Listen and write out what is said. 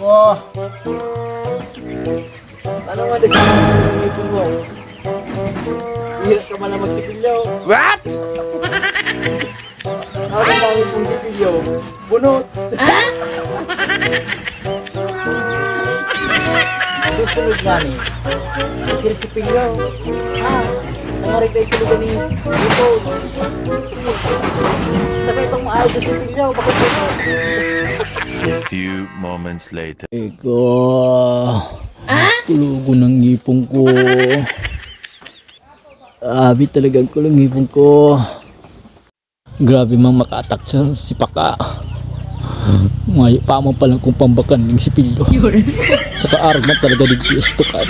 Oh. Ano nga ang ipon mo? Hirap ka man na magsipilyo. What? Ako ang dami pong sipilyo. Bunot. Susunod nga ni. Sipilyo. Ah, nangarik kayo tuloy kami dito. A few moments later. Eko. Kulugo ng ngipong ko. Abi talaga ang kulong ngipong ko. Grabe mang makatak sa sipaka. May pa mo palang kung pambakan ng sipilyo. Sa kaarag na talaga digti ustukad.